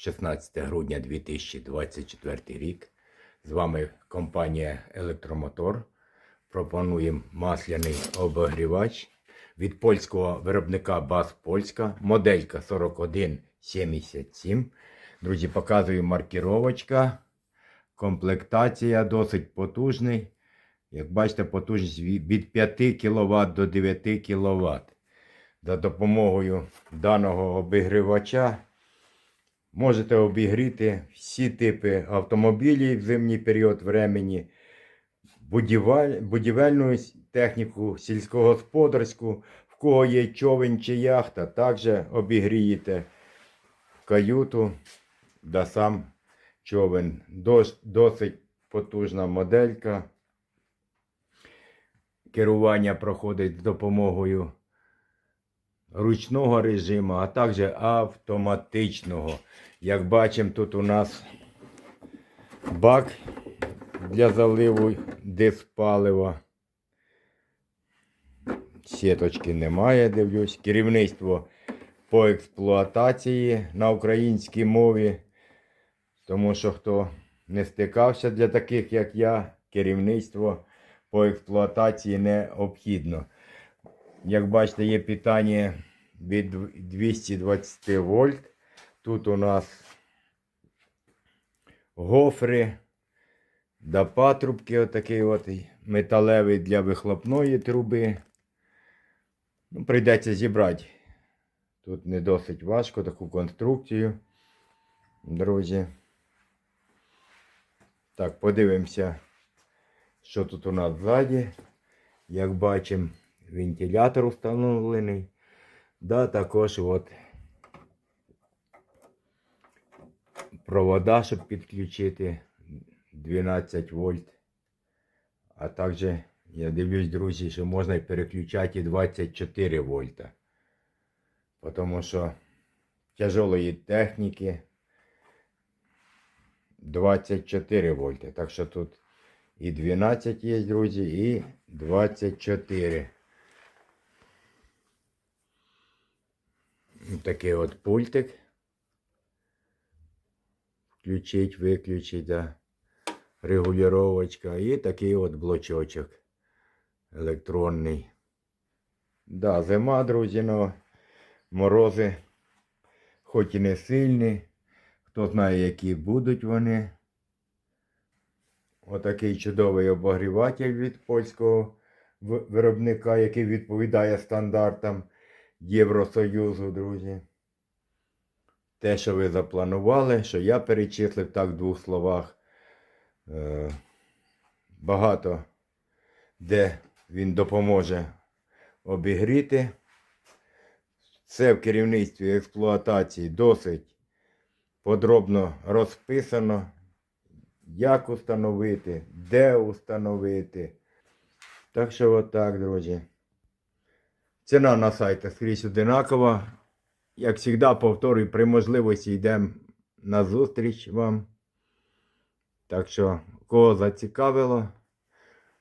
16 грудня 2024 рік. З вами компанія Електромотор. Пропонуємо масляний обогрівач від польського виробника БАС Польська, моделька 4177. Друзі, показую маркіровочка. Комплектація досить потужний. Як бачите, потужність від 5 кВт до 9 кВт. За допомогою даного обігрівача можете обігріти всі типи автомобілів в зимній період будівель, будівельну техніку, сільськогосподарську, в кого є човен чи яхта, також обігрієте каюту да сам човен. Досить потужна моделька. Керування проходить з допомогою ручного режиму, а також автоматичного. Як бачимо, тут у нас бак для заливу диспалива. Сіточки немає, дивлюсь. Керівництво по експлуатації на українській мові. Тому що хто не стикався для таких, як я, керівництво по експлуатації необхідно. Як бачите, є питання від 220 вольт. Тут у нас гофри, да патрубки, отакий от металевий для вихлопної труби. Ну, прийдеться зібрати. Тут не досить важко таку конструкцію, друзі. Так, подивимося, що тут у нас ззаді. Як бачимо, вентилятор встановлений. Да, також от провода, щоб підключити 12 вольт. А також я дивлюсь, друзі, що можна переключати і 24 вольта. Тому що тяжелої техніки 24 вольта. Так що тут і 12 є, друзі, і 24. Такий от пультик. Включить, виключить, да. Регулювачка. І такий от блочочок електронний. Да, зима, друзі, но морози, хоч і не сильні. Хто знає, які будуть вони. Отакий чудовий обогріватель від польського виробника, який відповідає стандартам Євросоюзу, друзі. Те, що ви запланували, що я перечислив так в двох словах. Е, багато де він допоможе обігріти. Це в керівництві експлуатації досить подробно розписано, як установити, де установити. Так що отак, друзі. Ціна на сайті скрізь одинакова. Як завжди, повторюю, при можливості йдемо на зустріч вам. Так що, кого зацікавило,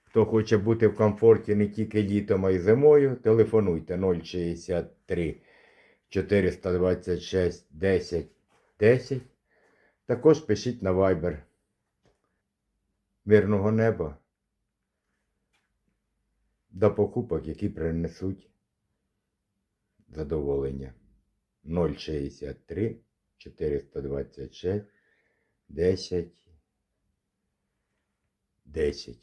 хто хоче бути в комфорті не тільки літом, а й зимою, телефонуйте 063 426 10 10. Також пишіть на Viber. Мирного неба. До покупок, які принесуть задоволення. 063 426 10 10.